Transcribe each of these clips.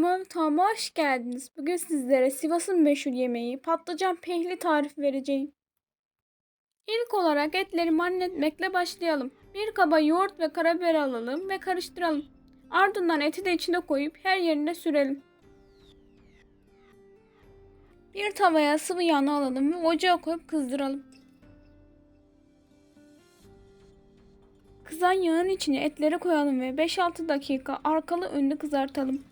Kanalıma mutfağıma hoş geldiniz. Bugün sizlere Sivas'ın meşhur yemeği patlıcan pehli tarif vereceğim. İlk olarak etleri marine etmekle başlayalım. Bir kaba yoğurt ve karabiber alalım ve karıştıralım. Ardından eti de içine koyup her yerine sürelim. Bir tavaya sıvı yağını alalım ve ocağa koyup kızdıralım. Kızan yağın içine etleri koyalım ve 5-6 dakika arkalı önlü kızartalım.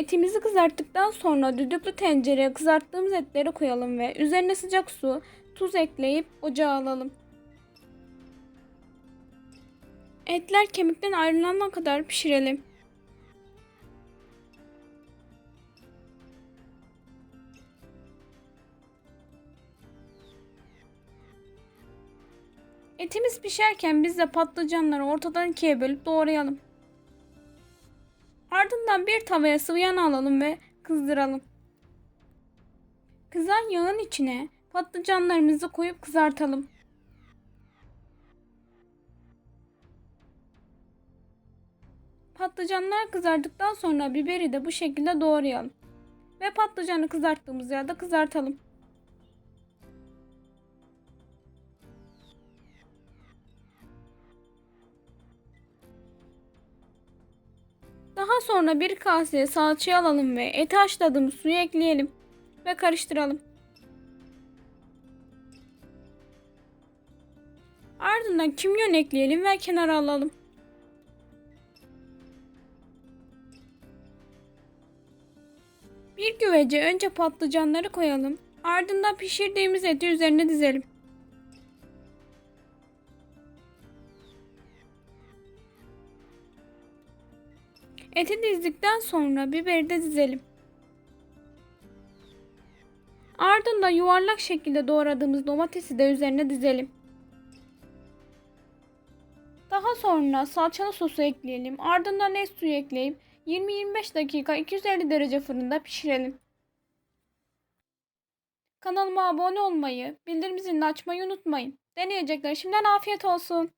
Etimizi kızarttıktan sonra düdüklü tencereye kızarttığımız etleri koyalım ve üzerine sıcak su, tuz ekleyip ocağa alalım. Etler kemikten ayrılana kadar pişirelim. Etimiz pişerken biz de patlıcanları ortadan ikiye bölüp doğrayalım. Ardından bir tavaya sıvı yağ alalım ve kızdıralım. Kızan yağın içine patlıcanlarımızı koyup kızartalım. Patlıcanlar kızardıktan sonra biberi de bu şekilde doğrayalım. Ve patlıcanı kızarttığımız yerde kızartalım. Daha sonra bir kaseye salçayı alalım ve eti haşladığımız suyu ekleyelim ve karıştıralım. Ardından kimyon ekleyelim ve kenara alalım. Bir güvece önce patlıcanları koyalım. Ardından pişirdiğimiz eti üzerine dizelim. Eti dizdikten sonra biberi de dizelim. Ardından yuvarlak şekilde doğradığımız domatesi de üzerine dizelim. Daha sonra salçalı sosu ekleyelim. Ardından et suyu ekleyip 20-25 dakika 250 derece fırında pişirelim. Kanalıma abone olmayı, bildirim zilini açmayı unutmayın. Deneyecekler şimdiden afiyet olsun.